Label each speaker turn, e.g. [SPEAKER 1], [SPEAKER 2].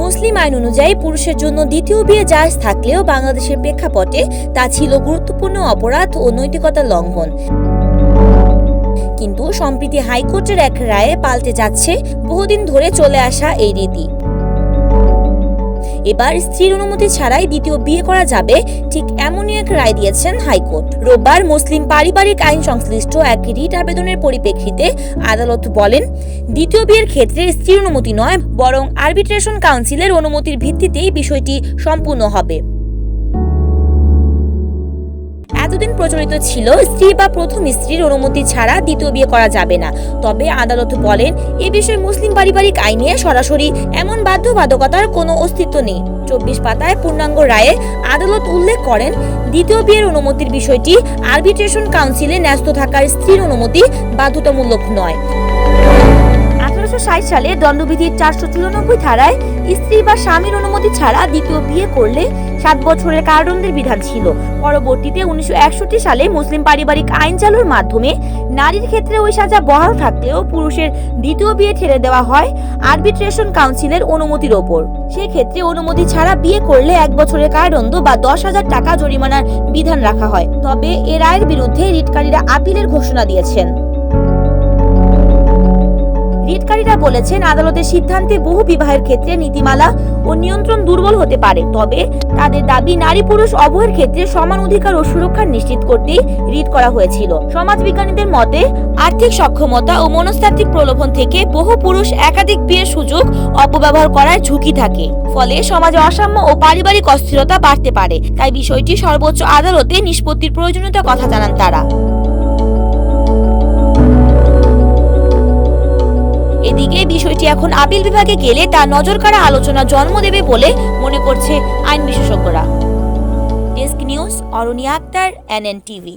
[SPEAKER 1] মুসলিম আইন অনুযায়ী পুরুষের জন্য দ্বিতীয় বিয়ে জায়জ থাকলেও বাংলাদেশের প্রেক্ষাপটে তা ছিল গুরুত্বপূর্ণ অপরাধ ও নৈতিকতা লঙ্ঘন। কিন্তু সম্প্রীতি হাইকোর্টের এক রায়ে পাল্টে যাচ্ছে, বহুদিন ধরে চলে আসা এই রীতি। এবার স্ত্রীর অনুমতি ছাড়াই দ্বিতীয় বিয়ে করা যাবে, ঠিক এমনই এক রায় দিয়েছেন হাইকোর্ট। রোববার মুসলিম পারিবারিক আইন সংশ্লিষ্ট এক রিট আবেদনের পরিপ্রেক্ষিতে আদালত বলেন, দ্বিতীয় বিয়ের ক্ষেত্রে স্ত্রীর অনুমতি নয়, বরং আরবিট্রেশন কাউন্সিলের অনুমতির ভিত্তিতেই বিষয়টি সম্পূর্ণ হবে। এতদিন প্রচলিত ছিল, স্ত্রী বা প্রথম স্ত্রীর অনুমতি ছাড়া দ্বিতীয় বিয়ে করা যাবে না। তবে আদালত বলেন, এ বিষয়ে মুসলিম পারিবারিক আইনে সরাসরি এমন বাধ্যবাধকতার কোনো অস্তিত্ব নেই। চব্বিশ পাতায় পূর্ণাঙ্গ রায়ে আদালত উল্লেখ করেন, দ্বিতীয় বিয়ের অনুমতির বিষয়টি আরবিট্রেশন কাউন্সিলে ন্যস্ত থাকার স্ত্রীর অনুমতি বাধ্যতামূলক নয়। ষাট সালে দণ্ডবিধির চারশো চুরানব্বই ধারায় স্ত্রী বা স্বামীর অনুমতি ছাড়া দ্বিতীয় বিয়ে করলে সাত বছরের কারাদণ্ডের বিধান ছিল। পরবর্তীতে উনিশশো একষট্টি সালে মুসলিম পারিবারিক আইন চালুর মাধ্যমে নারীর ক্ষেত্রে ওই সাজা বহাল থাকলেও পুরুষের দ্বিতীয় বিয়ে ঠেলে দেওয়া হয় আরবিট্রেশন কাউন্সিলের অনুমতির ওপর। সেক্ষেত্রে অনুমতি ছাড়া বিয়ে করলে এক বছরের কারাদণ্ড বা দশ হাজার টাকা জরিমানার বিধান রাখা হয়। তবে এ রায়ের বিরুদ্ধে রিটকারীরা আপিলের ঘোষণা দিয়েছেন। রিটকারীরা বলেছেন, আদালতের সিদ্ধান্তে বহু বিবাহের ক্ষেত্রে নীতিমালা ও নিয়ন্ত্রণ দুর্বল হতে পারে। তবে তাদের দাবি, নারী পুরুষ উভয়ের ক্ষেত্রে সমান অধিকার ও সুরক্ষা নিশ্চিত করতেই রিট করা হয়েছিল। সমাজবিজ্ঞানীদের মতে, আর্থিক সক্ষমতা ও মনস্তাত্ত্বিক প্রলোভন থেকে বহু পুরুষ একাধিক বিয়ের সুযোগ অপব্যবহার করার ঝুঁকি থাকে। ফলে সমাজে অসাম্য ও পারিবারিক অস্থিরতা বাড়তে পারে। তাই বিষয়টি সর্বোচ্চ আদালতে নিষ্পত্তির প্রয়োজনীয়তার কথা জানান তারা। এখন আপিল বিভাগে গেলে তা নজর কাড়া আলোচনা জন্ম দেবে বলে মনে করছে আইন বিশেষজ্ঞরা। Desk news Arani Akhtar, NN TV.